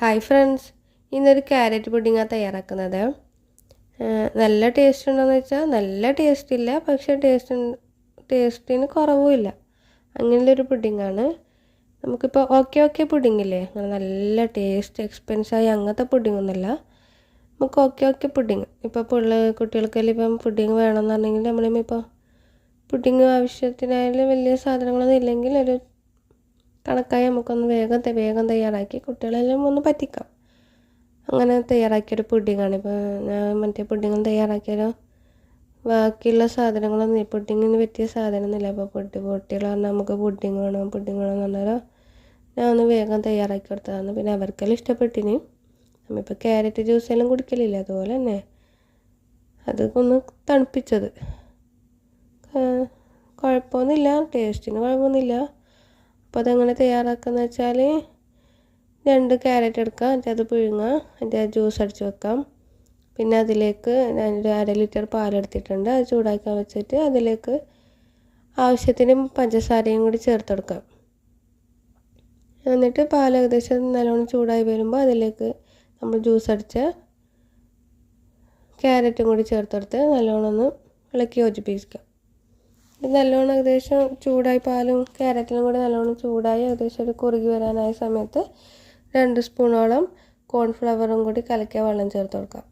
Hi friends ഇന്നൊരു carrot പുഡിങ്ങാണ് തയ്യാറാക്കുന്നത്. നല്ല ടേസ്റ്റ് ഉണ്ടോയെന്ന് വെച്ചാൽ നല്ല ടേസ്റ്റ് ഇല്ല. പക്ഷേ ടേസ്റ്റ് ടേസ്റ്റിന് കുറവുമില്ല അങ്ങനെയുള്ളൊരു പുഡിങ്ങാണ് നമുക്കിപ്പോൾ ഓക്കെ ഓക്കെ പുഡിങ്ങില്ലേ നല്ല ടേസ്റ്റ് എക്സ്പെൻസായി അങ്ങനത്തെ പുഡിങ്ങൊന്നുമല്ല നമുക്ക് ഓക്കെ ഓക്കെ പുഡിങ് ഇപ്പോൾ പിള്ള കുട്ടികൾക്കെല്ലാം ഇപ്പം പുഡിങ് വേണമെന്നുണ്ടെങ്കിൽ നമ്മളിപ്പോൾ പുഡിങ് ആവശ്യത്തിനായാലും വലിയ സാധനങ്ങളൊന്നും ഇല്ലെങ്കിൽ ഒരു കണക്കായി നമുക്കൊന്ന് വേഗം വേഗം തയ്യാറാക്കി കുട്ടികളെല്ലാം ഒന്ന് പറ്റിക്കാം. അങ്ങനെ തയ്യാറാക്കിയൊരു പുഡിങ്ങാണ്. ഇപ്പോൾ ഞാൻ മറ്റേ പുഡിങ്ങും തയ്യാറാക്കിയാലോ? ബാക്കിയുള്ള സാധനങ്ങളൊന്നും പുഡിങ്ങിന് പറ്റിയ സാധനമൊന്നുമില്ല. അപ്പോൾ പൊട്ടി പൊട്ടികൾ പറഞ്ഞാൽ നമുക്ക് പുഡിങ് വേണം പുഡിങ് വേണം എന്ന് പറഞ്ഞാലോ ഞാൻ ഒന്ന് വേഗം തയ്യാറാക്കി കൊടുത്തതാണ്. പിന്നെ അവർക്കെല്ലാം ഇഷ്ടപ്പെട്ടിന്. നമ്മളിപ്പോൾ ക്യാരറ്റ് ജ്യൂസ് എല്ലാം കുടിക്കലില്ല? അതുപോലെ തന്നെ അതൊക്കെ ഒന്ന് തണുപ്പിച്ചത് കുഴപ്പമൊന്നുമില്ല. ടേസ്റ്റിന് കുഴപ്പമൊന്നുമില്ല. അപ്പോൾ അതെങ്ങനെ തയ്യാറാക്കുക വെച്ചാൽ രണ്ട് ക്യാരറ്റ് എടുക്കുക എന്നിട്ട് അത് പിഴുങ്ങുക എന്നിട്ട് ജ്യൂസ് അടിച്ച് വെക്കാം. പിന്നെ അതിലേക്ക് ഞാനൊരു അര ലിറ്റർ പാലെടുത്തിട്ടുണ്ട് അത് ചൂടാക്കാൻ വെച്ചിട്ട് അതിലേക്ക് ആവശ്യത്തിന് പഞ്ചസാരയും കൂടി ചേർത്ത് കൊടുക്കാം. എന്നിട്ട് പാൽ ഏകദേശം നല്ലോണം ചൂടായി വരുമ്പോൾ അതിലേക്ക് നമ്മൾ ജ്യൂസ് അടിച്ച ക്യാരറ്റും കൂടി ചേർത്തെടുത്ത് നല്ലോണം ഒന്ന് ഇളക്കി യോജിപ്പിക്കാം. ഇത് നല്ലോണം ഏകദേശം ചൂടായി പാലും ക്യാരറ്റിലും കൂടി നല്ലോണം ചൂടായി ഏകദേശം ഒരു കുറുകി വരാനായ സമയത്ത് രണ്ട് സ്പൂണോളം കോൺഫ്ലവറും കൂടി കലക്കിയ വെള്ളം ചേർത്ത് കൊടുക്കാം.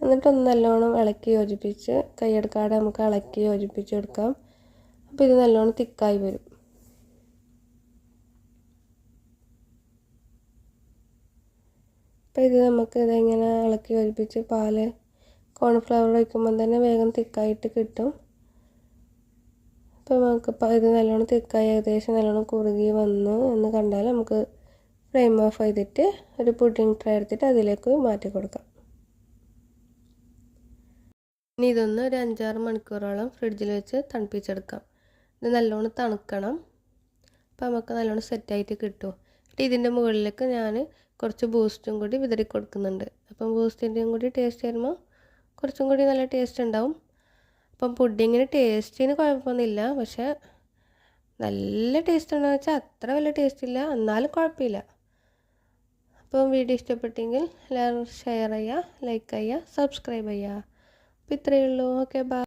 എന്നിട്ടൊന്ന് നല്ലോണം ഇളക്കി യോജിപ്പിച്ച് കൈയെടുക്കാതെ നമുക്ക് ഇളക്കി യോജിപ്പിച്ചെടുക്കാം അപ്പോൾ ഇത് നല്ലോണം തിക്കായി വരും. അപ്പോൾ ഇത് നമുക്ക് ഇതെങ്ങനെ ഇളക്കി യോജിപ്പിച്ച് പാൽ കോൺഫ്ലവർ ഒഴിക്കുമ്പോൾ തന്നെ വേഗം തിക്കായിട്ട് കിട്ടും. അപ്പോൾ നമുക്ക് ഇപ്പോൾ ഇത് നല്ലോണം തിക്കായി ഏകദേശം നല്ലോണം കുറുകി വന്നു എന്ന് കണ്ടാൽ നമുക്ക് ഫ്ലെയിം ഓഫ് ചെയ്തിട്ട് ഒരു പുഡിംഗ് ട്രേ എടുത്തിട്ട് അതിലേക്ക് മാറ്റി കൊടുക്കാം. ഇനി ഇതൊന്ന് ഒരു അഞ്ചാറ് മണിക്കൂറോളം ഫ്രിഡ്ജിൽ വെച്ച് തണുപ്പിച്ചെടുക്കാം. ഇത് നല്ലോണം തണുക്കണം. അപ്പോൾ നമുക്ക് നല്ലോണം സെറ്റായിട്ട് കിട്ടും. എന്നിട്ട് ഇതിന്റെ മുകളിലേക്ക് ഞാൻ കുറച്ച് ബൂസ്റ്റും കൂടി വിതറി കൊടുക്കുന്നുണ്ട് അപ്പം ബൂസ്റ്റിന്റെയും കൂടി ടേസ്റ്റ് വരുമ്പോൾ കുറച്ചും കൂടി നല്ല ടേസ്റ്റ് ഉണ്ടാവും. അപ്പം പുഡിങ്ങിന് ടേസ്റ്റിന് കുഴപ്പമൊന്നുമില്ല. പക്ഷേ നല്ല ടേസ്റ്റ് ഉണ്ടോ വെച്ചാൽ അത്ര വലിയ ടേസ്റ്റ് ഇല്ല. എന്നാലും കുഴപ്പമില്ല. അപ്പം വീഡിയോ ഇഷ്ടപ്പെട്ടെങ്കിൽ എല്ലാവരും ഷെയർ ചെയ്യുക ലൈക്ക് ചെയ്യുക സബ്സ്ക്രൈബ് ചെയ്യുക. അപ്പോൾ ഇത്രയേ ഉള്ളൂ. Okay bye